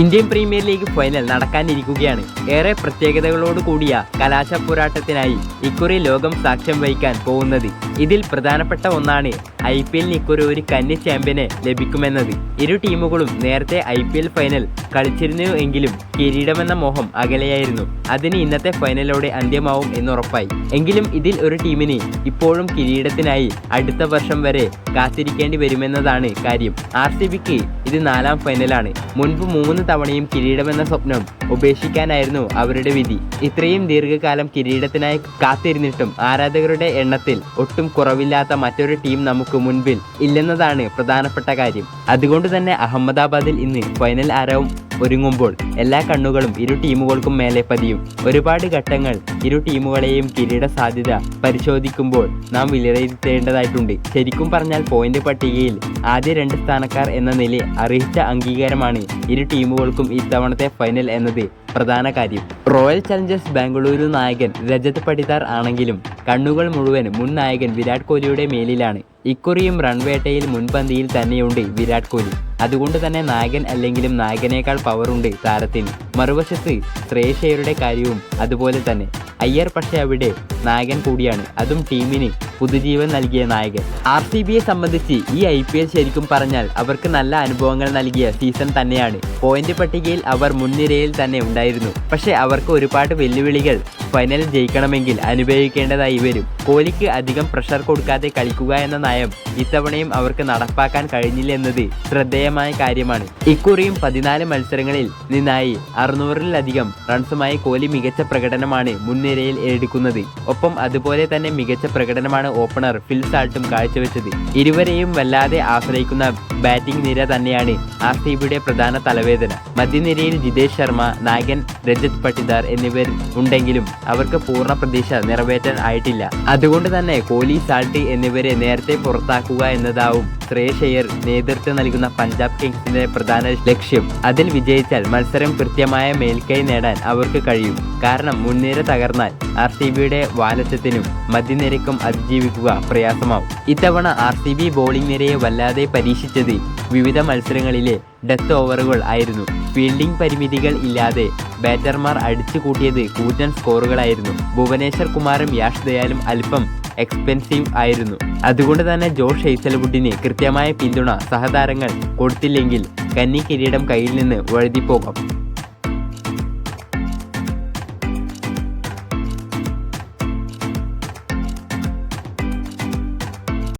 Indian Premier League final നടക്കാനിരിക്കുകയാണ്. ഏറെ പ്രത്യേകതകളോട് കൂടിയ കലാശ പോരാട്ടത്തിനായി ഇക്കുറി ലോകം സാക്ഷ്യം വഹിക്കാൻ പോകുന്നത് ഇതിൽ പ്രധാനപ്പെട്ട ഒന്നാണ് ഐ പി എല്ലിന് ഇക്കുറി ഒരു കന്നി ചാമ്പ്യനെ ലഭിക്കുമെന്നത്. ഇരു ടീമുകളും നേരത്തെ ഐ പി എൽ ഫൈനൽ കളിച്ചിരുന്നു എങ്കിലും കിരീടമെന്ന മോഹം അകലെയായിരുന്നു. അതിന് ഇന്നത്തെ ഫൈനലോടെ അന്ത്യമാവും എന്നുറപ്പായി. എങ്കിലും ഇതിൽ ഒരു ടീമിന് ഇപ്പോഴും കിരീടത്തിനായി അടുത്ത വർഷം വരെ കാത്തിരിക്കേണ്ടി വരുമെന്നതാണ് കാര്യം. ആർ സി ബിക്ക് ഇത് നാലാം ഫൈനലാണ് മുൻപ് മൂന്ന് തവണയും കിരീടമെന്ന സ്വപ്നം ഉപേക്ഷിക്കാനായിരുന്നു അവരുടെ വിധി. ഇത്രയും ദീർഘകാലം കിരീടത്തിനായി കാത്തിരുന്നിട്ടും ആരാധകരുടെ എണ്ണത്തിൽ ഒട്ടും കുറവില്ലാത്ത മറ്റൊരു ടീം നമുക്ക് മുൻപിൽ ഇല്ലെന്നതാണ് പ്രധാനപ്പെട്ട കാര്യം. അതുകൊണ്ട് തന്നെ അഹമ്മദാബാദിൽ ഇന്ന് ഫൈനൽ ആരവം ഒരുങ്ങുമ്പോൾ എല്ലാ കണ്ണുകളും ഇരു ടീമുകൾക്കും മേലെ പതിയും. ഒരുപാട് ഘട്ടങ്ങൾ ഇരു ടീമുകളെയും കിരീട സാധ്യത പരിശോധിക്കുമ്പോൾ നാം വിലയിരുത്തേണ്ടതായിട്ടുണ്ട്. ശരിക്കും പറഞ്ഞാൽ പോയിന്റ് പട്ടികയിൽ ആദ്യ രണ്ട് സ്ഥാനക്കാർ എന്ന നില അർഹിച്ച അംഗീകാരമാണ് ഇരു ടീമുകൾക്കും ഇത്തവണത്തെ ഫൈനൽ എന്നത്. പ്രധാന കാര്യം റോയൽ ചലഞ്ചേഴ്സ് ബാംഗ്ലൂരു നായകൻ രജത് പടിദാർ ആണെങ്കിലും കണ്ണുകൾ മുഴുവൻ മുൻ നായകൻ വിരാട് കോഹ്ലിയുടെ മേലിലാണ്. ഇക്കുറിയും റൺവേട്ടയിൽ മുൻപന്തിയിൽ തന്നെയുണ്ട് വിരാട് കോഹ്ലി. അതുകൊണ്ട് തന്നെ നായകൻ അല്ലെങ്കിലും നായകനേക്കാൾ പവറുണ്ട് താരത്തിന്. മറുവശത്ത് ശ്രേയസയുടെ കാര്യവും അതുപോലെ തന്നെ. അയ്യർ പക്ഷേ അവിടെ നായകൻ കൂടിയാണ്. അതും ടീമിന് പുതുജീവൻ നൽകിയ നായകൻ. ആർ സി ബിയെ സംബന്ധിച്ച് ഈ ഐ പി എൽ ശരിക്കും പറഞ്ഞാൽ അവർക്ക് നല്ല അനുഭവങ്ങൾ നൽകിയ സീസൺ തന്നെയാണ്. പോയിന്റ് പട്ടികയിൽ അവർ മുൻനിരയിൽ തന്നെ ഉണ്ടായിരുന്നു. പക്ഷേ അവർക്ക് ഒരുപാട് വെല്ലുവിളികൾ ഫൈനൽ ജയിക്കണമെങ്കിൽ അനുഭവിക്കേണ്ടതായി വരും. കോഹ്ലിക്ക് അധികം പ്രഷർ കൊടുക്കാതെ കളിക്കുക എന്ന നയം ഇത്തവണയും അവർക്ക് നടപ്പാക്കാൻ കഴിഞ്ഞില്ലെന്നത് ശ്രദ്ധേയമായ കാര്യമാണ്. ഇക്കുറിയും പതിനാല് മത്സരങ്ങളിൽ നിന്നായി അറുന്നൂറിലധികം റൺസുമായി കോഹ്ലി മികച്ച പ്രകടനമാണ് മുൻനിരയിൽ എടുക്കുന്നത്. ഒപ്പം അതുപോലെ തന്നെ മികച്ച പ്രകടനമാണ് ഓപ്പണർ ഫിൽ സാൾട്ടും കാഴ്ചവെച്ചത്. ഇരുവരെയും വല്ലാതെ ആശ്രയിക്കുന്ന ബാറ്റിംഗ് നിര തന്നെയാണ് ആർ സി ബിയുടെ പ്രധാന തലവേദന. മധ്യനിരയിൽ ജിതേഷ് ശർമ്മ നായകൻ രജത് പട്ടിദാർ എന്നിവർ ഉണ്ടെങ്കിലും അവർക്ക് പൂർണ പ്രതീക്ഷ നിറവേറ്റാൻ ആയിട്ടില്ല. അതുകൊണ്ട് തന്നെ കോലി സാൾട്ടി എന്നിവരെ നേരത്തെ പുറത്താക്കുക എന്നതാവും ശ്രേയസ് നേതൃത്വം നൽകുന്ന പഞ്ചാബ് കിങ്സിന്റെ പ്രധാന ലക്ഷ്യം. അതിൽ വിജയിച്ചാൽ മത്സരം കൃത്യമായ മേൽക്കൈ നേടാൻ അവർക്ക് കഴിയും. കാരണം മുൻനിര തകർന്നാൽ ആർ സി ബിയുടെ വാലറ്റത്തിനും മധ്യനിരക്കും അതിജീവിക്കുക പ്രയാസമാവും. ഇത്തവണ ആർ സി ബി ബോളിംഗ് നിരയെ വല്ലാതെ പരീക്ഷിച്ചത് വിവിധ മത്സരങ്ങളിലെ ഡെത്ത് ഓവറുകൾ ആയിരുന്നു. ഫീൽഡിംഗ് പരിമിതികൾ ഇല്ലാതെ ബാറ്റർമാർ അടിച്ചു കൂട്ടിയത് കൂറ്റൻ സ്കോറുകളായിരുന്നു ഭുവനേശ്വർ കുമാറും യാഷ് ദയാലും അല്പം എക്സ്പെൻസീവ് ആയിരുന്നു. അതുകൊണ്ട് തന്നെ ജോഷ് ഹെയ്സൽവുഡിന് കൃത്യമായ പിന്തുണ സഹതാരങ്ങൾ കൊടുത്തില്ലെങ്കിൽ കന്നി കിരീടം കയ്യിൽ നിന്ന് വഴുതിപ്പോകാം.